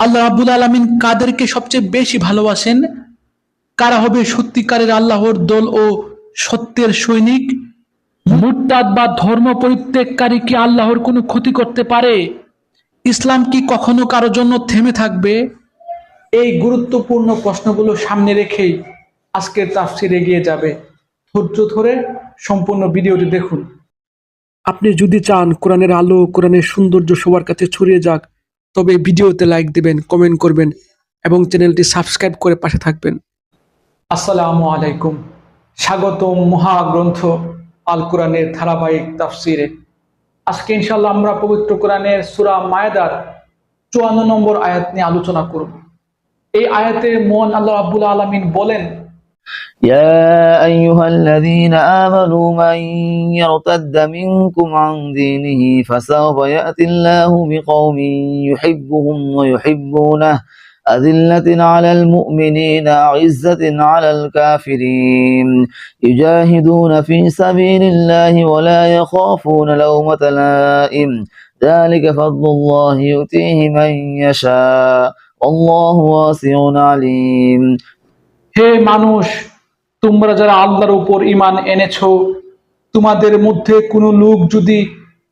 আল্লাহ রাব্বুল আলমিন কাদেরকে সবচেয়ে বেশি ভালোবাসেন? কারা হবে সত্যিকারের আল্লাহর দল ও সত্যের সৈনিক? মুরতাদ বা ধর্ম পরিত্যাগকারী কি আল্লাহর কোনো ক্ষতি করতে পারে? ইসলাম কি কখনো কারও জন্য থেমে থাকবে? এই গুরুত্বপূর্ণ প্রশ্নগুলো সামনে রেখেই আজকের তাফসির এগিয়ে যাবে। ধৈর্য ধরে সম্পূর্ণ ভিডিওটি দেখুন। আপনি যদি চান কোরআনের আলো, কোরআনের সৌন্দর্য সবার কাছে ছড়িয়ে যাক তবে ভিডিওতে লাইক দিবেন কমেন্ট করবেন এবং চ্যানেলটি সাবস্ক্রাইব করে পাশে থাকবেন। আসসালামু আলাইকুম। স্বাগতম মহাগ্রন্থ আল কোরআনের ধারাবাহিক তাফসিরে। আজকে ইনশাল্লাহ আমরা পবিত্র কোরআনের সুরা মায়াদার চুয়ান্ন নম্বর আয়াত নিয়ে আলোচনা করব। এই আয়াতে মন আল্লাহ আব্বুল আলমিন বলেন يا أيها الذين آمنوا من يرتد منكم عن دينه فسوف يأتي الله بقوم يحبهم ويحبونه. أذلة على المؤمنين أعزة على الكافرين. يجاهدون في سبيل الله ولا يخافون لومة لائم. ذلك فضل الله يؤتيه من يشاء. والله واسع عليم. হে মানুষ, তোমরা যারা আল্লাহর উপর ইমান এনেছো, তোমাদের মধ্যে কোনো লোক যদি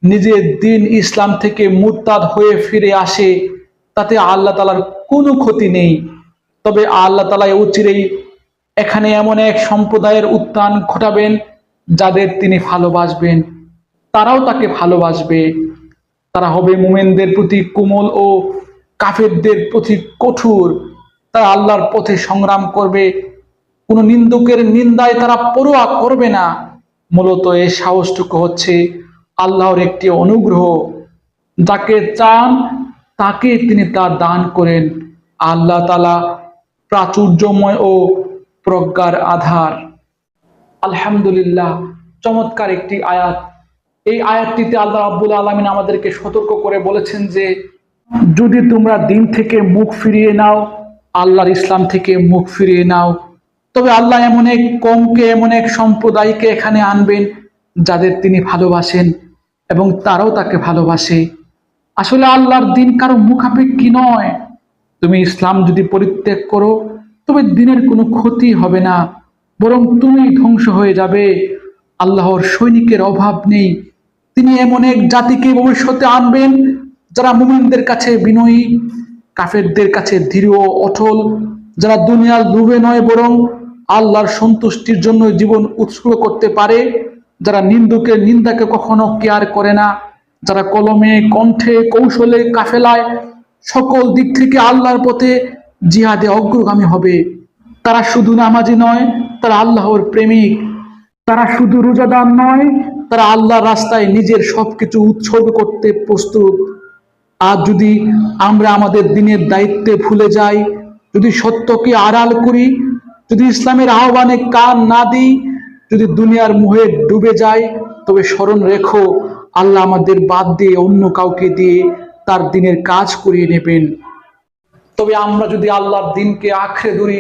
নিজের দিন ইসলাম থেকে মুরতাদ হয়ে ফিরে আসে, তাতে আল্লাহ তালার কোনো ক্ষতি নেই। তবে আল্লাহ তালা অচিরেই এখানে এমন এক সম্প্রদায়ের উত্থান ঘটাবেন, যাদের তিনি ভালোবাসবেন। তারাও তাকে ভালোবাসবে। তারা হবে মুমেনদের প্রতি কোমল ও কাফেরদের প্রতি কঠোর। তারা আল্লাহর পথে সংগ্রাম করবে। কোনো নিন্দুকের নিন্দায় তারা পরোয়া করবে না। মূলত এই সাহসটুকু হচ্ছে আল্লাহর একটি অনুগ্রহ। যাকে চান তাকে তিনি তা দান করেন। আল্লাহ তালা প্রাচুর্যময় ও প্রজ্ঞার আধার। আলহামদুলিল্লাহ, চমৎকার একটি আয়াত। এই আয়াতটিতে আল্লাহ আব্বুল আলমিন আমাদেরকে সতর্ক করে বলেছেন যে, যদি তোমরা দিন থেকে মুখ ফিরিয়ে নাও আল্লাহর ইসলাম থেকে মুখ ফিরিয়ে নাও। তবে আল্লাহ এমন এক কমকে, এমন এক সম্প্রদায়কে এখানে আনবেন যাদের তিনি ভালোবাসেন এবং তারাও তাকে ভালোবাসে। আসলে আল্লাহর দিন কারও মুখাপেক্ষী নয়। তুমি ইসলাম যদি পরিত্যাগ করো, তবে দিনের কোনো ক্ষতি হবে না। বরং তুমি ধ্বংস হয়ে যাবে। আল্লাহর সৈনিকের অভাব নেই। তিনি এমন এক জাতিকে ভবিষ্যতে আনবেন যারা মুমিনদের কাছে বিনয়ী। কাফেরদের কাছে দৃঢ় অটল, যারা দুনিয়ার ডুবে নয় বরং আল্লাহর সন্তুষ্টির জন্য জীবন উৎসর্গ করতে পারে, যারা নিন্দুকের নিন্দাকে কখনো কেয়ার করে না, যারা কলমে, কণ্ঠে, কৌশলে কাফেলায় সকল দিক থেকে আল্লাহর পথে জিহাদে অগ্রগামী হবে। তারা শুধু নামাজি নয়, তারা আল্লাহর প্রেমিক। তারা শুধু রোজাদার নয়, তারা আল্লাহর রাস্তায় নিজের সবকিছু উৎসর্গ করতে প্রস্তুত। আর যদি আমরা আমাদের দিনের দায়িত্বে ভুলে যাই, যদি সত্যকে আড়াল করি, যদি ইসলামের আহ্বানে কান না দিই, যদি দুনিয়ার মুহে ডুবে যাই, তবে স্মরণ রেখো, আল্লাহ আমাদের বাদ দিয়ে অন্য কাউকে দিয়ে তার দিনের কাজ করিয়ে নেবেন। তবে আমরা যদি আল্লাহর দিনকে আঁকড়ে ধরি,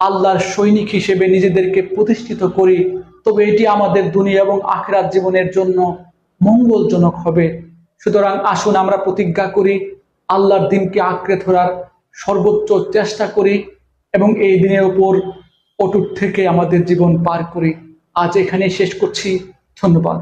আল্লাহর সৈনিক হিসেবে নিজেদেরকে প্রতিষ্ঠিত করি, তবে এটি আমাদের দুনিয়া এবং আখেরাত জীবনের জন্য মঙ্গলজনক হবে। সুতরাং আসুন আমরা প্রতিজ্ঞা করি, আল্লাহর দিনকে আঁকড়ে ধরার সর্বোচ্চ চেষ্টা করি এবং এই দিনের উপর অটুট থেকে আমাদের জীবন পার করি। আজ এখানে শেষ করছি। ধন্যবাদ।